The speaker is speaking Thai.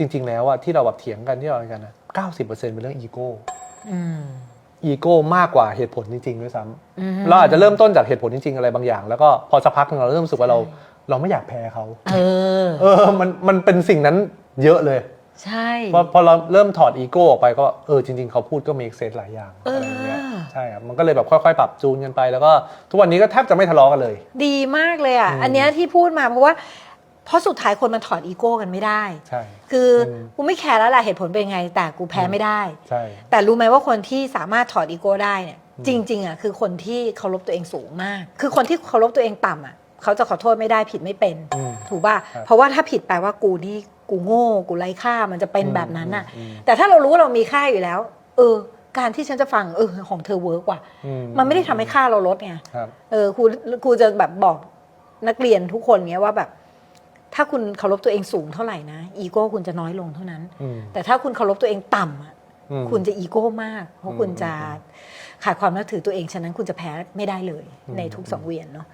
จริง ๆ แล้วอะที่เราแบบเถียงกันที่เราอะไรกันนะเก้าสิบเปอร์เซ็นต์เป็นเรื่องอีโก้อืม อีโก้มากกว่าเหตุผลจริง ๆ ด้วยซ้อืมำเราอาจจะเริ่มต้นจากเหตุผลจริง ๆ อะไรบางอย่าง แล้วก็พอสักพักหนึงเราเริ่มรู้สึกว่าเราใช่เราไม่อยากแพ้เขาเออ เออมันมันเป็นสิ่งนั้นเยอะเลย ใช่ พอพอเราเริ่มถอดอีโก้ออกไปก็เออจริง ๆ เขาพูดก็มีเซนหลายอย่างเออออะไรอย่างเงี้ยใช่ครับมันก็เลยแบบค่อยๆ ปรับจูนกันไปแล้วก็ทุกวันนี้ก็แทบจะไม่ทะเลาะกันเลย ดีมากเลยอะอืมอันเนี้ยที่พูดมาเพราะว่า เพราะสุดท้ายคนมันถอดอีโก้กันไม่ได้ ใช่ คืออม กูไม่แคร์แล้วแหละเหตุผลเป็นไง แต่กูแพ้ไม่ได้ ใช่ แต่รู้ไหมว่าคนที่สามารถถอดอีโก้ได้เนี่ยอืม จริง ๆอะคือคนที่เคารพตัวเองสูงมาก คือคนที่เคารพตัวเองต่ำอะเขาจะขอโทษไม่ได้ผิดไม่เป็น อืม ถูกป่ะ ครับ เพราะว่าถ้าผิดแปลว่ากูนี่กูโง่กูไร้ค่ามันจะเป็นแบบนั้นน่ะอืมแต่ถ้าเรารู้ว่าเรามีค่าอยู่แล้ว เออ การที่ฉันจะฟังเออของเธอเวิร์กว่ะอืมันไม่ได้ทำให้ค่าเราลดไง ครับ เออครูครูจะแบบบอกนักเรียนทุกคนเงี้ยว่าแบบ ถ้าคุณเคารพตัวเองสูงเท่าไหร่นะ อีโก้คุณจะน้อยลงเท่านั้นอืมแต่ถ้าคุณเคารพตัวเองต่ำอะอืมคุณจะอีโก้มาก เพราะคุณจะอืมขาดความนับถือตัวเอง ฉะนั้นคุณจะแพ้ไม่ได้เลยอืมในทุกสังเวียนเนาะ